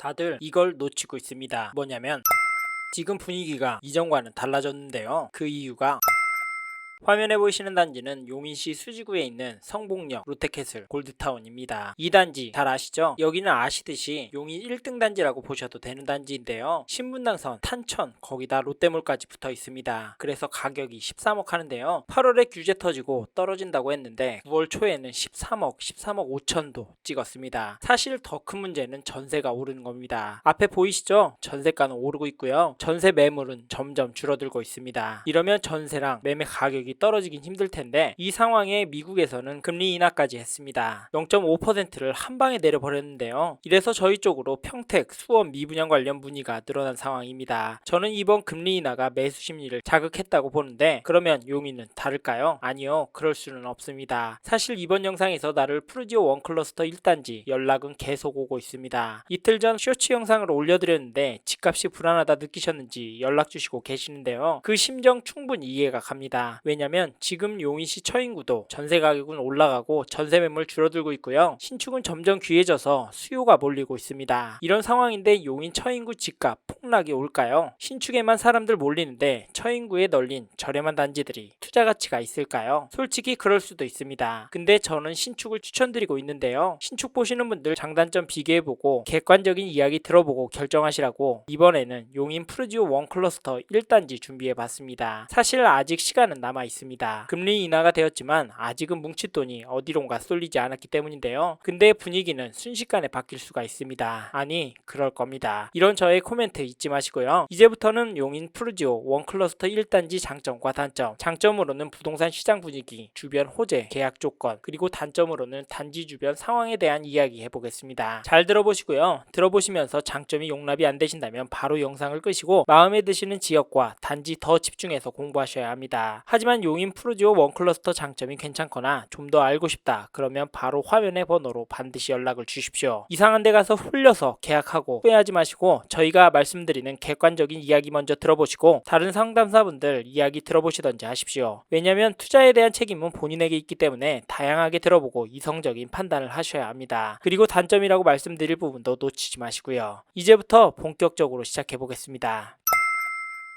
다들 이걸 놓치고 있습니다. 뭐냐면 지금 분위기가 이전과는 달라졌는데요. 그 이유가 화면에 보이시는 단지는 용인시 수지구에 있는 성복역 롯데캐슬 골드타운입니다. 이 단지 잘 아시죠? 여기는 아시듯이 용인 1등 단지라고 보셔도 되는 단지인데요. 신분당선, 탄천, 거기다 롯데몰까지 붙어 있습니다. 그래서 가격이 13억 하는데요. 8월에 규제 터지고 떨어진다고 했는데 9월 초에는 13억, 13억 5천도 찍었습니다. 사실 더 큰 문제는 전세가 오르는 겁니다. 앞에 보이시죠? 전세가는 오르고 있고요. 전세 매물은 점점 줄어들고 있습니다. 이러면 전세랑 매매 가격이 떨어지긴 힘들 텐데 이 상황에 미국에서는 금리 인하까지 했습니다. 0.5%를 한 방에 내려버렸는데요. 이래서 저희 쪽으로 평택, 수원 미분양 관련 문의가 늘어난 상황입니다. 저는 이번 금리 인하가 매수 심리를 자극했다고 보는데 그러면 용인은 다를까요? 아니요. 그럴 수는 없습니다. 사실 이번 영상에서 나를 푸르지오 원클러스터 1단지 연락은 계속 오고 있습니다. 이틀 전 쇼츠 영상을 올려드렸는데 집값이 불안하다 느끼셨는지 연락 주시고 계시는데요. 그 심정 충분히 이해가 갑니다. 왜냐 면 지금 용인시 처인구도 전세 가격은 올라가고 전세 매물 줄어들고 있고요. 신축은 점점 귀해져서 수요가 몰리고 있습니다. 이런 상황인데 용인 처인구 집값 폭락이 올까요? 신축에만 사람들 몰리는데 처인구에 널린 저렴한 단지들이 투자 가치가 있을까요? 솔직히 그럴 수도 있습니다. 근데 저는 신축을 추천드리고 있는데요. 신축 보시는 분들 장단점 비교해보고 객관적인 이야기 들어보고 결정하시라고 이번에는 용인 푸르지오 원 클러스터 1단지 준비해봤습니다. 사실 아직 시간은 남아 있습니다. 금리 인하가 되었지만 아직은 뭉칫돈이 어디론가 쏠리지 않았기 때문인데요. 근데 분위기는 순식간에 바뀔 수가 있습니다. 아니 그럴 겁니다. 이런 저의 코멘트 잊지 마시고요. 이제부터는 용인 푸르지오 원클러스터 1단지 장점과 단점 장점으로는 부동산 시장 분위기 주변 호재 계약 조건 그리고 단점으로는 단지 주변 상황에 대한 이야기 해보겠습니다. 잘 들어보시고요. 들어보시면서 장점이 용납이 안 되신다면 바로 영상을 끄시고 마음에 드시는 지역과 단지 더 집중해서 공부하셔야 합니다. 하지만 용인 프로지오 원클러스터 장점이 괜찮거나 좀 더 알고 싶다 그러면 바로 화면의 번호로 반드시 연락을 주십시오. 이상한 데 가서 홀려서 계약하고 후회하지 마시고 저희가 말씀드 리는 객관적인 이야기 먼저 들어보시고 다른 상담사분들 이야기 들어보시던지 하십시오. 왜냐하면 투자에 대한 책임은 본인에게 있기 때문에 다양하게 들어보고 이성적인 판단을 하셔야 합니다. 그리고 단점이라고 말씀드릴 부분도 놓치지 마시고요. 이제부터 본격적으로 시작해 보겠습니다.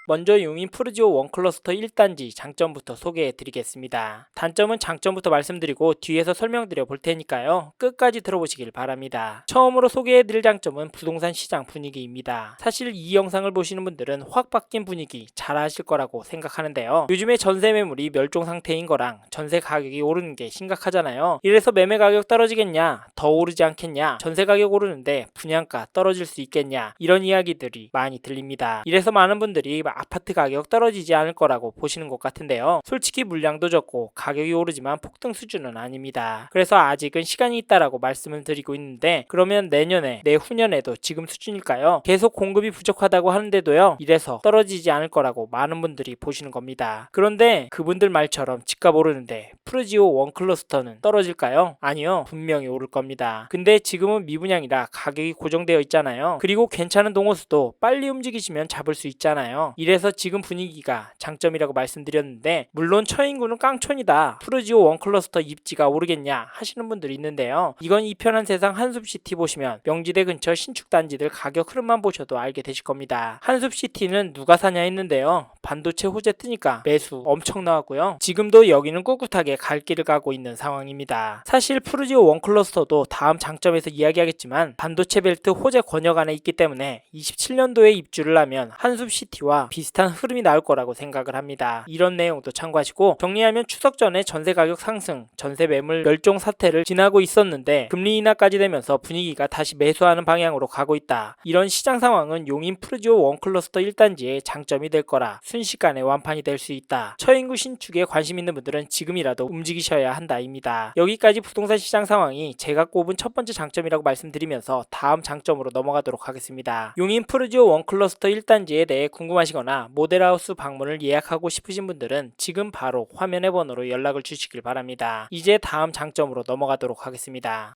먼저 용인 푸르지오 원클러스터 1단지 장점부터 소개해 드리겠습니다. 단점은 장점부터 말씀드리고 뒤에서 설명드려 볼 테니까요. 끝까지 들어보시길 바랍니다. 처음으로 소개해 드릴 장점은 부동산 시장 분위기입니다. 사실 이 영상을 보시는 분들은 확 바뀐 분위기 잘 아실 거라고 생각하는데요. 요즘에 전세 매물이 멸종 상태인 거랑 전세 가격이 오르는 게 심각하잖아요. 이래서 매매 가격 떨어지겠냐? 더 오르지 않겠냐? 전세 가격 오르는데 분양가 떨어질 수 있겠냐? 이런 이야기들이 많이 들립니다. 이래서 많은 분들이 아파트 가격 떨어지지 않을 거라고 보시는 것 같은데요. 솔직히 물량도 적고 가격이 오르지만 폭등 수준은 아닙니다. 그래서 아직은 시간이 있다라고 말씀을 드리고 있는데 그러면 내년에 내후년에도 지금 수준일까요? 계속 공급이 부족하다고 하는데도요. 이래서 떨어지지 않을 거라고 많은 분들이 보시는 겁니다. 그런데 그분들 말처럼 집값 오르는데 프르지오 원 클러스터는 떨어질까요? 아니요. 분명히 오를 겁니다. 근데 지금은 미분양이라 가격이 고정되어 있잖아요. 그리고 괜찮은 동호수도 빨리 움직이시면 잡을 수 있잖아요. 이래서 지금 분위기가 장점이라고 말씀드렸는데 물론 처인구는 깡촌이다. 푸르지오 원클러스터 입지가 오르겠냐 하시는 분들이 있는데요. 이건 이 편한 세상 한숲시티 보시면 명지대 근처 신축 단지들 가격 흐름만 보셔도 알게 되실 겁니다. 한숲시티는 누가 사냐 했는데요. 반도체 호재 뜨니까 매수 엄청 나왔고요. 지금도 여기는 꿋꿋하게 갈 길을 가고 있는 상황입니다. 사실 푸르지오 원클러스터도 다음 장점에서 이야기하겠지만 반도체 벨트 호재 권역 안에 있기 때문에 27년도에 입주를 하면 한숲시티와 비슷한 흐름이 나올 거라고 생각을 합니다. 이런 내용도 참고하시고 정리하면 추석 전에 전세 가격 상승, 전세 매물 멸종 사태를 지나고 있었는데 금리 인하까지 되면서 분위기가 다시 매수하는 방향으로 가고 있다. 이런 시장 상황은 용인 푸르지오 원클러스터 1단지의 장점이 될 거라 순식간에 완판이 될 수 있다. 처인구 신축에 관심 있는 분들은 지금이라도 움직이셔야 한다입니다. 여기까지 부동산 시장 상황이 제가 꼽은 첫 번째 장점이라고 말씀드리면서 다음 장점으로 넘어가도록 하겠습니다. 용인 푸르지오 원클러스터 1단지에 대해 궁금하시거 나 모델하우스 방문을 예약하고 싶으신 분들은 지금 바로 화면의 번호로 연락을 주시길 바랍니다. 이제 다음 장점으로 넘어가도록 하겠습니다.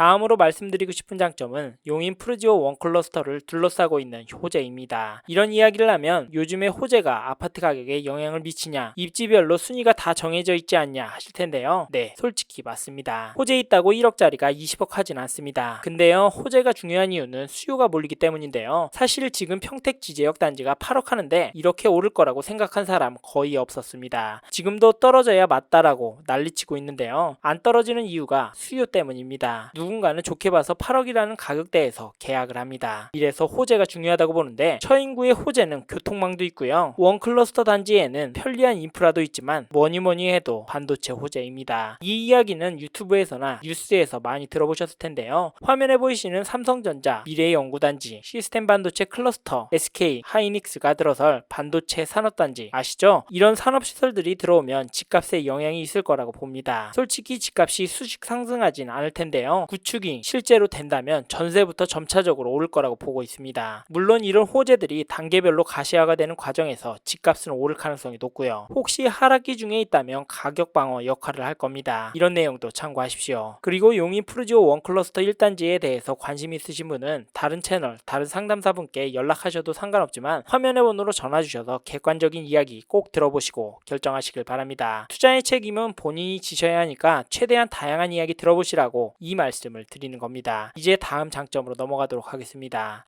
다음으로 말씀드리고 싶은 장점은 용인 프르지오 원 클러스터를 둘러싸고 있는 호재입니다. 이런 이야기를 하면 요즘에 호재가 아파트 가격에 영향을 미치냐, 입지별로 순위가 다 정해져 있지 않냐 하실 텐데요. 네, 솔직히 맞습니다. 호재 있다고 1억짜리가 20억 하진 않습니다. 근데요, 호재가 중요한 이유는 수요가 몰리기 때문인데요. 사실 지금 평택 지제역 단지가 8억 하는데 이렇게 오를 거라고 생각한 사람 거의 없었습니다. 지금도 떨어져야 맞다라고 난리치고 있는데요. 안 떨어지는 이유가 수요 때문입니다. 누 군가는 좋게 봐서 8억이라는 가격대에서 계약을 합니다. 이래서 호재가 중요하다고 보는데 처인구의 호재는 교통망도 있고요. 원 클러스터 단지에는 편리한 인프라도 있지만 뭐니 뭐니 해도 반도체 호재입니다. 이 이야기는 유튜브에서나 뉴스에서 많이 들어보셨을 텐데요. 화면에 보이시는 삼성전자, 미래연구단지, 시스템 반도체 클러스터, SK, 하이닉스가 들어설 반도체 산업단지 아시죠? 이런 산업시설들이 들어오면 집값에 영향이 있을 거라고 봅니다. 솔직히 집값이 수직 상승하진 않을 텐데요. 구축이 실제로 된다면 전세부터 점차적으로 오를 거라고 보고 있습니다. 물론 이런 호재들이 단계별로 가시화가 되는 과정에서 집값은 오를 가능성이 높고요. 혹시 하락기 중에 있다면 가격 방어 역할을 할 겁니다. 이런 내용도 참고하십시오. 그리고 용인 프루지오 원클러스터 1단지에 대해서 관심 있으신 분은 다른 채널, 다른 상담사분께 연락하셔도 상관없지만 화면의 번호로 전화 주셔서 객관적인 이야기 꼭 들어보시고 결정하시길 바랍니다. 투자의 책임은 본인이 지셔야 하니까 최대한 다양한 이야기 들어보시라고 이 말씀 을 드리는 겁니다. 이제 다음 장점으로 넘어가도록 하겠습니다.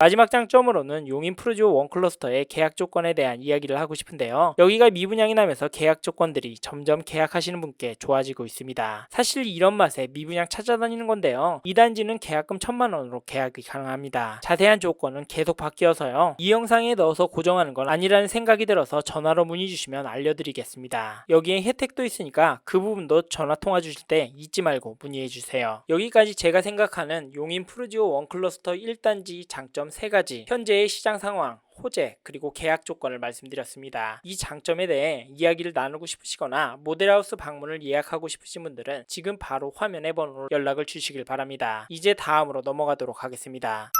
마지막 장점으로는 용인 프루지오 원 클러스터의 계약 조건에 대한 이야기를 하고 싶은데요. 여기가 미분양이 나면서 계약 조건들이 점점 계약하시는 분께 좋아지고 있습니다. 사실 이런 맛에 미분양 찾아다니는 건데요. 이 단지는 계약금 천만 원으로 계약이 가능합니다. 자세한 조건은 계속 바뀌어서요. 이 영상에 넣어서 고정하는 건 아니라는 생각이 들어서 전화로 문의 주시면 알려드리겠습니다. 여기에 혜택도 있으니까 그 부분도 전화 통화 주실 때 잊지 말고 문의해 주세요. 여기까지 제가 생각하는 용인 프루지오 원 클러스터 1단지 장점 3가지 현재의 시장 상황 호재 그리고 계약 조건을 말씀드렸습니다. 이 장점에 대해 이야기를 나누고 싶으시거나 모델하우스 방문을 예약하고 싶으신 분들은 지금 바로 화면의 번호로 연락을 주시길 바랍니다. 이제 다음으로 넘어가도록 하겠습니다.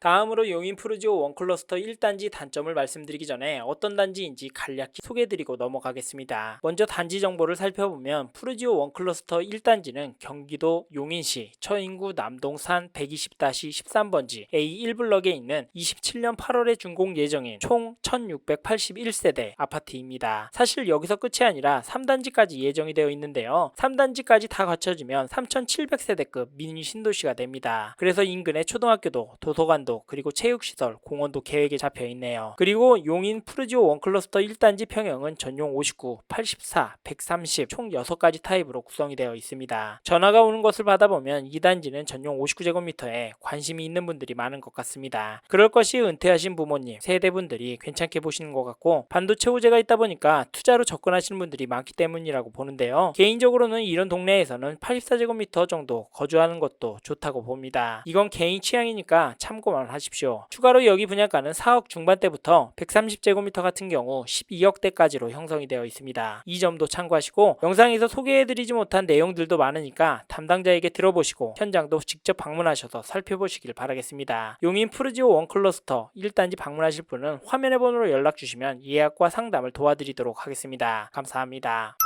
다음으로 용인 프루지오 원클러스터 1단지 단점을 말씀드리기 전에 어떤 단지인지 간략히 소개해드리고 넘어가겠습니다. 먼저 단지 정보를 살펴보면 프루지오 원클러스터 1단지는 경기도 용인시 처인구 남동산 120-13번지 A1블럭에 있는 27년 8월에 준공 예정인 총 1681세대 아파트입니다. 사실 여기서 끝이 아니라 3단지까지 예정이 되어 있는데요. 3단지까지 다 갖춰지면 3700세대급 미니 신도시가 됩니다. 그래서 인근에 초등학교도 도서관도 공원도 그리고 체육시설, 공원도 계획에 잡혀 있네요. 그리고 용인 푸르지오 원클러스터 1단지 평형은 전용 59, 84, 130 총 6가지 타입으로 구성이 되어 있습니다. 전화가 오는 것을 받아보면 이 단지는 전용 59제곱미터에 관심이 있는 분들이 많은 것 같습니다. 그럴 것이 은퇴하신 부모님, 세대분들이 괜찮게 보시는 것 같고 반도체 호재가 있다 보니까 투자로 접근하시는 분들이 많기 때문이라고 보는데요. 개인적으로는 이런 동네에서는 84제곱미터 정도 거주하는 것도 좋다고 봅니다. 이건 개인 취향이니까 참고 만 하십시오. 추가로 여기 분양가는 4억 중반대부터 130제곱미터 같은 경우 12억대까지로 형성이 되어 있습니다. 이 점도 참고하시고 영상에서 소개해드리지 못한 내용들도 많으니까 담당자에게 들어보시고 현장도 직접 방문하셔서 살펴보시길 바라겠습니다. 용인 푸르지오 원클러스터 1단지 방문하실 분은 화면의 번호로 연락 주시면 예약과 상담을 도와드리도록 하겠습니다. 감사합니다.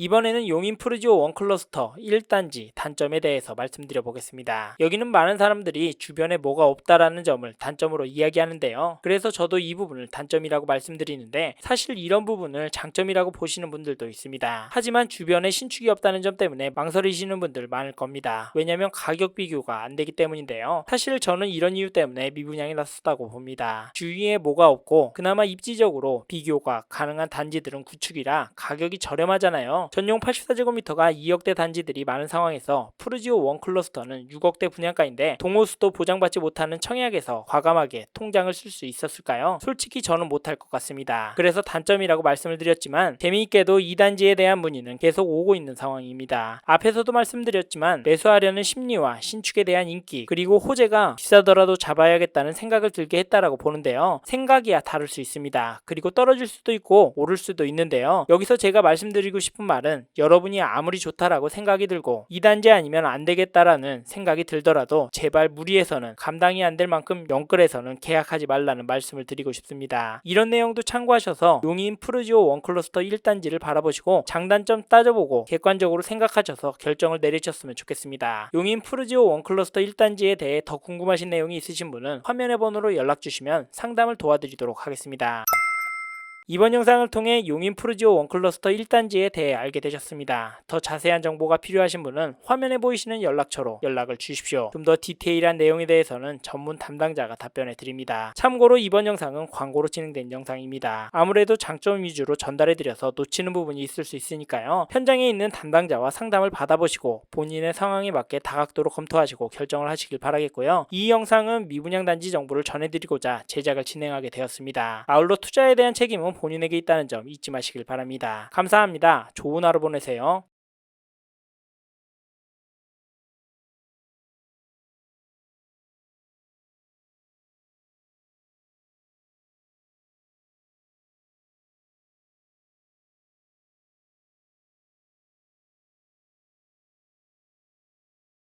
이번에는 용인 프루지오 원 클러스터 1단지 단점에 대해서 말씀드려 보겠습니다. 여기는 많은 사람들이 주변에 뭐가 없다라는 점을 단점으로 이야기하는데요. 그래서 저도 이 부분을 단점이라고 말씀드리는데 사실 이런 부분을 장점이라고 보시는 분들도 있습니다. 하지만 주변에 신축이 없다는 점 때문에 망설이시는 분들 많을 겁니다. 왜냐면 가격 비교가 안 되기 때문인데요. 사실 저는 이런 이유 때문에 미분양이 났었다고 봅니다. 주위에 뭐가 없고 그나마 입지적으로 비교가 가능한 단지들은 구축이라 가격이 저렴하잖아요. 전용 84제곱미터가 2억대 단지들이 많은 상황에서 푸르지오 원 클러스터는 6억대 분양가인데 동호수도 보장받지 못하는 청약에서 과감하게 통장을 쓸 수 있었을까요? 솔직히 저는 못할 것 같습니다. 그래서 단점이라고 말씀을 드렸지만 재미있게도 이 단지에 대한 문의는 계속 오고 있는 상황입니다. 앞에서도 말씀드렸지만 매수하려는 심리와 신축에 대한 인기 그리고 호재가 비싸더라도 잡아야겠다는 생각을 들게 했다라고 보는데요. 생각이야 다를 수 있습니다. 그리고 떨어질 수도 있고 오를 수도 있는데요. 여기서 제가 말씀드리고 싶은 말 말은 여러분이 아무리 좋다라고 생각이 들고 이 단지 아니면 안 되겠다라는 생각이 들더라도 제발 무리해서는 감당이 안 될 만큼 영끌해서는 계약하지 말라는 말씀을 드리고 싶습니다. 이런 내용도 참고하셔서 용인 푸르지오 원클러스터 1단지를 바라보시고 장단점 따져보고 객관적으로 생각하셔서 결정을 내리셨으면 좋겠습니다. 용인 푸르지오 원클러스터 1단지에 대해 더 궁금하신 내용이 있으신 분은 화면의 번호로 연락 주시면 상담을 도와드리도록 하겠습니다. 이번 영상을 통해 용인 푸르지오 원클러스터 1단지에 대해 알게 되셨습니다. 더 자세한 정보가 필요하신 분은 화면에 보이시는 연락처로 연락을 주십시오. 좀 더 디테일한 내용에 대해서는 전문 담당자가 답변해 드립니다. 참고로 이번 영상은 광고로 진행된 영상입니다. 아무래도 장점 위주로 전달해 드려서 놓치는 부분이 있을 수 있으니까요. 현장에 있는 담당자와 상담을 받아보시고 본인의 상황에 맞게 다각도로 검토하시고 결정을 하시길 바라겠고요. 이 영상은 미분양 단지 정보를 전해드리고자 제작을 진행하게 되었습니다. 아울러 투자에 대한 책임은 본인에게 있다는 점 잊지 마시길 바랍니다. 감사합니다. 좋은 하루 보내세요.